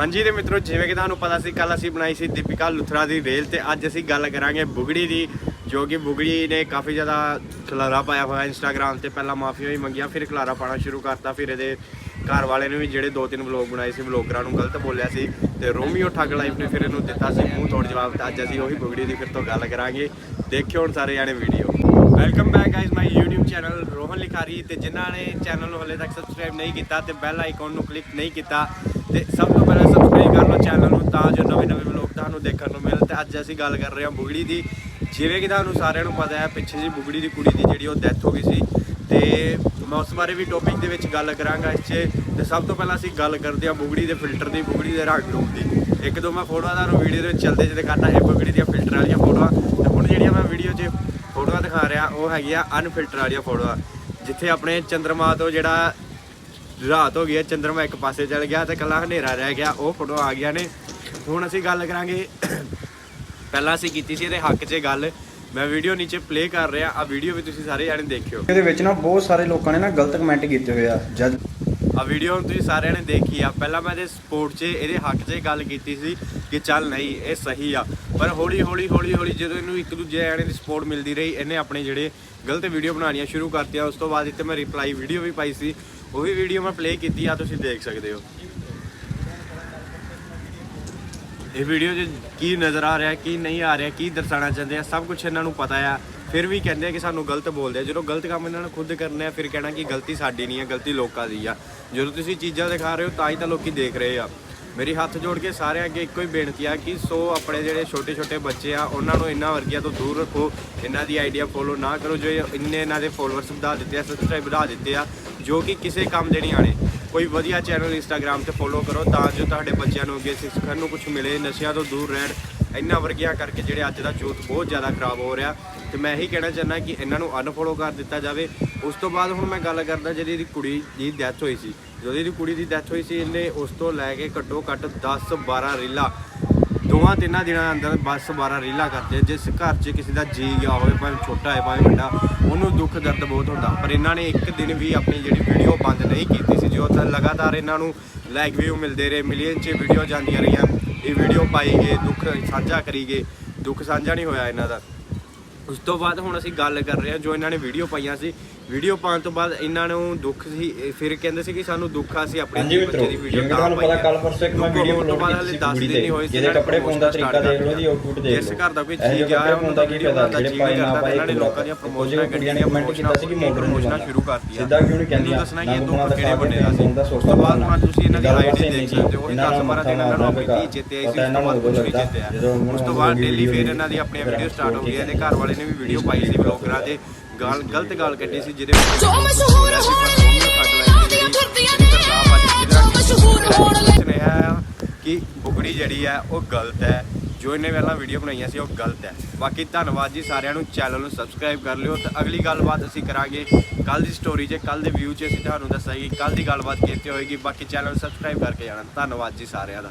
ਹਾਂਜੀ ਤੇ ਮਿੱਤਰੋ, ਜਿਵੇਂ ਕਿ ਤੁਹਾਨੂੰ ਪਤਾ ਸੀ ਕੱਲ ਅਸੀਂ ਬਣਾਈ ਸੀ ਦੀਪਿਕਾ ਲੁਥਰਾ ਦੀ ਰੇਲ ਤੇ ਅੱਜ ਅਸੀਂ ਗੱਲ ਕਰਾਂਗੇ ਬੁਗੜੀ ਦੀ, ਜੋ ਕਿ ਬੁਗੜੀ ਨੇ ਕਾਫੀ ਜ਼ਿਆਦਾ ਖਲਾਰਾ ਪਾਇਆ ਹੋਇਆ ਇੰਸਟਾਗ੍ਰam ਤੇ। ਪਹਿਲਾਂ ਮਾਫੀਆਂ ਵੀ ਮੰਗੀਆਂ, ਫਿਰ ਖਲਾਰਾ ਪਾਣਾ ਸ਼ੁਰੂ ਕਰਤਾ, ਫਿਰ ਇਹਦੇ ਘਰ ਵਾਲੇ ਨੇ ਵੀ ਜਿਹੜੇ ਦੋ ਤਿੰਨ ਵਲੋਗ ਬਣਾਏ ਸੀ ਵਲੋਗਰਾਂ ਨੂੰ ਗਲਤ ਬੋਲਿਆ ਸੀ ਤੇ ਰੋਮੀਓ ਠੱਗ ਲਾਈਫ ਨੇ ਫਿਰ ਇਹਨੂੰ ਦਿੱਤਾ ਸੀ ਮੂੰਹ ਤੋੜ ਜਵਾਬ। ਤੇ ਅੱਜ ਅਸੀਂ ਉਹੀ ਬੁਗੜੀ ਦੀ ਫਿਰ ਤੋਂ ਗੱਲ ਕਰਾਂਗੇ। ਦੇਖਿਓ ਹੁਣ ਸਾਰੇ ਜਾਣੇ video welcome back guys my YouTube channel Rohan Likhari. ਤੇ ਜਿਨ੍ਹਾਂ ਨੇ ਚੈਨਲ ਨੂੰ ਹਲੇ ਤੱਕ ਸਬਸਕ੍ਰਾਈਬ ਨਹੀਂ ਕੀਤਾ ਤੇ ਬੈਲ ਆਈਕਨ ਨੂੰ ਕਲਿੱਕ ਨਹੀਂ ਕੀਤਾ ਤੇ ਸਭ ਤੋਂ ਪਹਿਲਾਂ ਸਬਸਕ੍ਰਾਈਬ ਕਰ ਲਓ ਚੈਨਲ ਨੂੰ, ਤਾਂ ਜੋ ਨਵੇਂ ਨਵੇਂ ਵਲੋਗ ਤੁਹਾਨੂੰ ਦੇਖਣ ਨੂੰ ਮਿਲਣ। ਤੇ ਅੱਜ ਅਸੀਂ ਗੱਲ ਕਰ ਰਹੇ ਹਾਂ ਬੁਗੜੀ ਦੀ। ਜਿਵੇਂ ਕਿ ਤੁਹਾਨੂੰ ਸਾਰਿਆਂ ਨੂੰ ਪਤਾ ਹੈ, ਪਿੱਛੇ ਜੀ ਬੁਗੜੀ ਦੀ ਕੁੜੀ ਦੀ ਜਿਹੜੀ ਉਹ ਡੈਥ ਹੋ ਗਈ ਸੀ। ਤੇ ਮੈਂ ਉਸ ਬਾਰੇ ਵੀ ਟੌਪਿਕ ਦੇ ਵਿੱਚ ਗੱਲ ਕਰਾਂਗਾ ਇਸ 'ਚ। ਤੇ ਸਭ ਤੋਂ ਪਹਿਲਾਂ ਅਸੀਂ ਗੱਲ ਕਰਦੇ ਹਾਂ ਬੁਗੜੀ ਦੇ ਫਿਲਟਰ ਦੀ, ਬੁਗੜੀ ਦੇ ਰੰਗ ਰੂਪ ਦੀ। ਇੱਕ ਦੋ ਮੈਂ ਫੋਟੋਆਂ ਤੁਹਾਨੂੰ ਵੀਡੀਓ ਦੇ ਵਿੱਚ ਚੱਲਦੇ ਜਿਹਦੇ ਕਰਦਾ, ਇਹ ਬੁਗੜੀ ਦੀਆਂ ਫਿਲਟਰ ਵਾਲੀਆਂ ਫੋਟੋਆਂ। ਤੇ ਹੁਣ ਜਿਹੜੀਆਂ ਮੈਂ ਵੀਡੀਓ 'ਚ ਫੋਟੋਆਂ ਦਿਖਾ ਰਿਹਾ, ਉਹ ਹੈਗੀਆਂ ਅਨਫਿਲਟਰ ਵਾਲੀਆਂ ਫੋਟੋਆਂ। ਜਿੱਥੇ ਆਪਣੇ ਚੰਦਰਮਾ ਤੋਂ ਜਿਹੜਾ ਰਾਤ ਹੋ ਗਈ ਹੈ, ਚੰਦਰਮਾ ਇੱਕ ਪਾਸੇ ਚਲ ਗਿਆ ਤੇ ਕੱਲਾ ਹਨੇਰਾ ਰਹਿ ਗਿਆ, ਉਹ ਫੋਟੋ ਆ ਗਿਆ ਨੇ। ਹੁਣ ਅਸੀਂ ਗੱਲ ਕਰਾਂਗੇ, ਪਹਿਲਾਂ ਅਸੀਂ ਕੀਤੀ ਸੀ ਇਹਦੇ ਹੱਕ 'ਚ ਗੱਲ। ਮੈਂ ਵੀਡੀਓ ਨੀਚੇ ਪਲੇ ਕਰ ਰਿਹਾ ਆ ਵੀਡੀਓ ਵੀ ਤੁਸੀਂ ਸਾਰੇ ਜਾਣੇ ਦੇਖਿਓ। ਇਹਦੇ ਵਿੱਚ ਨਾ ਬਹੁਤ ਸਾਰੇ ਲੋਕਾਂ ਨੇ ਨਾ ਗਲਤ ਕਮੈਂਟ ਕੀਤੇ ਹੋਏ ਆ। ਜਦ ਆ ਵੀਡੀਓ ਹੁਣ ਤੁਸੀਂ ਸਾਰਿਆਂ ਨੇ ਦੇਖੀ ਆ। ਪਹਿਲਾਂ ਮੈਂ ਇਹਦੇ ਸਪੋਰਟ 'ਚ, ਇਹਦੇ ਹੱਕ 'ਚ ਗੱਲ ਕੀਤੀ ਸੀ ਕਿ ਚੱਲ ਨਹੀਂ, ਇਹ ਸਹੀ ਆ। ਪਰ ਹੌਲੀ ਹੌਲੀ ਹੌਲੀ ਹੌਲੀ ਜਦੋਂ ਇਹਨੂੰ ਇੱਕ ਦੂਜੇ ਜਾਣੇ ਦੀ ਸਪੋਰਟ ਮਿਲਦੀ ਰਹੀ, ਇਹਨੇ ਆਪਣੇ ਜਿਹੜੇ ਗਲਤ ਵੀਡੀਓ ਬਣਾਉਣੀਆਂ ਸ਼ੁਰੂ ਕਰਤੀਆਂ। ਉਸ ਤੋਂ ਬਾਅਦ ਇੱਥੇ ਮੈਂ ਰਿਪਲਾਈ ਵੀਡੀਓ ਵੀ ਪਾਈ ਸੀ। ਉਹ ਵੀ ਵੀਡੀਓ ਮੈਂ ਪਲੇ ਕੀਤੀ ਆ, ਤੁਸੀਂ ਦੇਖ ਸਕਦੇ ਹੋ। ਇਹ ਵੀਡੀਓ 'ਚ ਕੀ ਨਜ਼ਰ ਆ ਰਿਹਾ, ਕੀ ਨਹੀਂ ਆ ਰਿਹਾ, ਕੀ ਦਰਸਾਉਣਾ ਚਾਹੁੰਦੇ ਆ, ਸਭ ਕੁਝ ਇਹਨਾਂ ਨੂੰ ਪਤਾ ਆ। ਫਿਰ ਵੀ ਕਹਿੰਦੇ ਆ ਕਿ ਸਾਨੂੰ ਗਲਤ ਬੋਲਦੇ ਆ। ਜਦੋਂ ਗਲਤ ਕੰਮ ਇਹਨਾਂ ਨੇ ਖੁਦ ਕਰਨੇ ਆ, ਫਿਰ ਕਹਿਣਾ ਕਿ ਗਲਤੀ ਸਾਡੀ ਨਹੀਂ ਆ, ਗਲਤੀ ਲੋਕਾਂ ਦੀ ਆ। ਜਦੋਂ ਤੁਸੀਂ ਚੀਜ਼ਾਂ ਦਿਖਾ ਰਹੇ ਹੋ, ਤਾਂ ਹੀ ਤਾਂ ਲੋਕੀ ਦੇਖ ਰਹੇ ਆ। ਮੇਰੀ ਹੱਥ ਜੋੜ ਕੇ ਸਾਰਿਆਂ ਅੱਗੇ ਇੱਕੋ ਹੀ ਬੇਨਤੀ ਆ ਕਿ ਸੋ ਆਪਣੇ ਜਿਹੜੇ ਛੋਟੇ ਛੋਟੇ ਬੱਚੇ ਆ, ਉਹਨਾਂ ਨੂੰ ਇਹਨਾਂ ਵਰਗੀਆਂ ਤੋਂ ਦੂਰ ਰੱਖੋ। ਇਹਨਾਂ ਦੀ ਆਈਡੀਆ ਫੋਲੋ ਨਾ ਕਰੋ। ਜੋ ਇੰਨੇ ਇਹਨਾਂ ਦੇ ਫੋਲੋਅਰਸ ਵਧਾ ਦਿੱਤੇ ਆ ਸਬਸਕ੍ਰਾਈਬ ਵਧਾ ਦਿੱਤੇ ਆ, ਜੋ ਕਿ ਕਿਸੇ ਕੰਮ ਦੇ ਨਹੀਂ ਆਣੇ ਕੋਈ ਵਧੀਆ ਚੈਨਲ ਇੰਸਟਾਗ੍ਰam ਤੇ ਫੋਲੋ ਕਰੋ ਤਾਂ ਜੋ ਤੁਹਾਡੇ ਬੱਚਿਆਂ ਨੂੰ ਅੱਗੇ ਸਿੱਖਣ ਨੂੰ ਕੁਝ ਮਿਲੇ, ਨਸ਼ਿਆਂ ਤੋਂ ਦੂਰ ਰਹਿਣ। ਇਹਨਾਂ ਵਰਗੀਆਂ ਕਰਕੇ ਜਿਹੜੇ ਅੱਜ ਦਾ ਯੂਥ ਬਹੁਤ ਜ਼ਿਆਦਾ ਖਰਾਬ ਹੋ ਰਿਹਾ। ਤੇ ਮੈਂ ਇਹੀ ਕਹਿਣਾ ਚਾਹੁੰਦਾ ਕਿ ਇਹਨਾਂ ਨੂੰ ਅਨਫੋਲੋ ਕਰ ਦਿੱਤਾ ਜਾਵੇ। ਉਸ ਤੋਂ ਬਾਅਦ ਹੁਣ ਮੈਂ ਗੱਲ ਕਰਦਾ ਜਿਹੜੀ ਇਹਦੀ ਕੁੜੀ ਦੀ ਡੈਥ ਹੋਈ ਸੀ। ਜਦੋਂ ਇਹਦੀ ਕੁੜੀ ਦੀ ਡੈਥ ਹੋਈ ਸੀ, ਇਹਨੇ ਉਸ ਤੋਂ ਲੈ ਕੇ ਘੱਟੋ ਘੱਟ 10 12 ਰੀਲਾਂ, ਦੋਵਾਂ ਤਿੰਨਾਂ ਦਿਨਾਂ ਅੰਦਰ 10 12 ਰੀਲਾਂ ਕਰਦੇ ਜਿਸ ਘਰ 'ਚ ਕਿਸੇ ਦਾ ਜੀ ਗਿਆ ਹੋਵੇ, ਭਾਵੇਂ ਛੋਟਾ ਹੈ ਭਾਵੇਂ ਵੱਡਾ, ਉਹਨੂੰ ਦੁੱਖ ਦਰਦ ਬਹੁਤ ਹੁੰਦਾ। ਪਰ ਇਹਨਾਂ ਨੇ ਇੱਕ ਦਿਨ ਵੀ ਆਪਣੀ ਜਿਹੜੀ ਵੀਡੀਓ ਬੰਦ ਨਹੀਂ ਕੀਤੀ ਸੀ। ਜੋ ਤਾਂ ਲਗਾਤਾਰ ਇਹਨਾਂ ਨੂੰ ਲਾਈਕ ਵਿਊ ਮਿਲਦੇ ਰਹੇ, ਮਿਲੀਅਨ 'ਚ ਵੀਡੀਓ ਜਾਂਦੀਆਂ ਰਹੀਆਂ। ਇਹ ਵੀਡੀਓ ਪਾਈ ਗਏ, ਦੁੱਖ ਸਾਂਝਾ ਕਰੀ ਗਏ, ਦੁੱਖ ਸਾਂਝਾ ਨਹੀਂ ਹੋਇਆ ਇਹਨਾਂ ਦਾ। ਉਸ ਤੋਂ ਬਾਅਦ ਹੁਣ ਅਸੀਂ ਗੱਲ ਕਰ ਰਹੇ ਹਾਂ ਜੋ ਇਹਨਾਂ ਨੇ ਵੀਡੀਓ ਪਾਈਆਂ ਸੀ ਵੀਡੀਓ ਪਾਉਣ ਤੋਂ ਬਾਅਦ ਇਹਨਾਂ ਨੂੰ ਦੁੱਖ ਸੀ ਫਿਰ ਕਹਿੰਦੇ ਸੀ ਕਿ ਸਾਨੂੰ ਦੁੱਖ ਆ ਸੀ ਆਪਣੇ ਬੱਚੇ ਦੀ ਵੀਡੀਓ ਤਾਂ ਤੁਹਾਨੂੰ ਪਤਾ ਆ। ਕੱਲ ਪਰਸੋਂ ਇੱਕ ਮੈਂ ਵੀਡੀਓ ਤੋਂ ਬਾਅਦ ਦਸ ਕੁੜੀ ਦਿਨ ਦੇ। ਨਹੀਂ ਹੋਏ ਸੀ, ਨੇ ਕੱਪੜੇ ਪਾਉਣ ਦਾ ਤਰੀਕਾ ਦੇਖ ਲਓ ਜੀ ਆਊਟਪੁੱਟ ਦੇਖ ਲਓ। ਜਿਸ ਘਰ ਦਾ ਕੋਈ ਇਹੋ ਜਿਹੇ ਜੀ ਗਿਆ ਕੱਪੜੇ ਪਾਉਣ ਦਾ ਕੀ ਫਾਇਦਾ? ਜਿਹੜੇ ਪਾਏ ਨਾ ਪਾਏ ਇਹਨਾਂ ਨੇ ਲੋਕਾਂ ਦੀਆਂ ਪ੍ਰਮੋਸ਼ਨਾਂ ਕੁੜੀਆਂ ਨੇ ਕਮੈਂਟ ਕੀਤਾ ਸੀ ਕਿ ਮਾਡਰਨ ਪ੍ਰਮੋਸ਼ਨਾਂ ਸ਼ੁਰੂ ਕਰਤੀਆਂ। ਸਿੱਧਾ ਕਿਉਂ ਨਹੀਂ ਕਹਿੰਦੀਆਂ ਦੱਸਣਾ ਕਿ ਇਹ ਨਾ ਦੁੱਖ ਕਿਹੜੇ ਬੰਦੇ ਦਾ ਸੀ। ਦਾ ਉਸ ਤੋਂ ਬਾਅਦ। ਮੈਂ ਤੁਸੀਂ ਇਹਨਾਂ ਦੀ ਆਈਡੀ ਦੇਖ ਸਕਦੇ ਹੋ ਇਹਨਾਂ ਇਹ 10 ਨੂੰ 12 ਦਿਨ ਇਹਨਾਂ ਨੂੰ ਆਪਣੀ ਚੇਤੇ ਆਈ ਸੀ ਉਸ ਤੋਂ ਬਾਅਦ ਕੁਝ ਵੀ ਆ ਜਦੋਂ ਉਸ ਤੋਂ ਬਾਅਦ ਡੇਲੀ ਫਿਰ ਇਹਨਾਂ ਦੀ ਆਪਣੀਆਂ ਵੀਡੀਓ ਸਟਾਰਟ ਹੋ ਗਈਆਂ ਇਹਦੇ ਘਰ ਵਾਲੇ ਨੇ ਵੀ ਵੀਡੀਓ ਪਾਈ ਸੀ ਬਲੌਗਰਾਂ ਤੇ ਗਾਲ ਗਲਤ ਗਾਲ ਕੱਢੀ ਸੀ ਜਿਹਦੇ ਵਿੱਚ ਜੋ ਮਸ਼ਹੂਰ ਹੋਣ ਲਈ ਆਉਂਦੀਆਂ ਤੁਰਦੀਆਂ ਨੇ ਜੋ ਮਸ਼ਹੂਰ ਹੋਣ ਲਈ ਸੁਨੇਹਾ ਕਿ ਬੁਗੜੀ ਜਿਹੜੀ ਹੈ ਉਹ ਗਲਤ ਹੈ। ਜੋ ਇਹਨੇ ਪਹਿਲਾਂ ਵੀਡੀਓ ਬਣਾਈਆਂ ਸੀ ਉਹ ਗਲਤ ਹੈ। ਬਾਕੀ ਧੰਨਵਾਦ ਜੀ ਸਾਰਿਆਂ ਨੂੰ। ਚੈਨਲ ਨੂੰ ਸਬਸਕ੍ਰਾਈਬ ਕਰ ਲਿਓ ਤੇ ਅਗਲੀ ਗੱਲਬਾਤ ਅਸੀਂ ਕਰਾਂਗੇ ਕੱਲ ਦੀ ਸਟੋਰੀ 'ਚ ਕੱਲ ਦੇ ਵਿਊ 'ਚ। ਅਸੀਂ ਤੁਹਾਨੂੰ ਦੱਸਾਂਗੇ ਕੱਲ ਦੀ ਗੱਲਬਾਤ ਕਿੱਥੇ ਹੋਏਗੀ। ਬਾਕੀ ਚੈਨਲ ਸਬਸਕ੍ਰਾਈਬ ਕਰਕੇ ਜਾਣਾ। ਧੰਨਵਾਦ ਜੀ ਸਾਰਿਆਂ ਦਾ।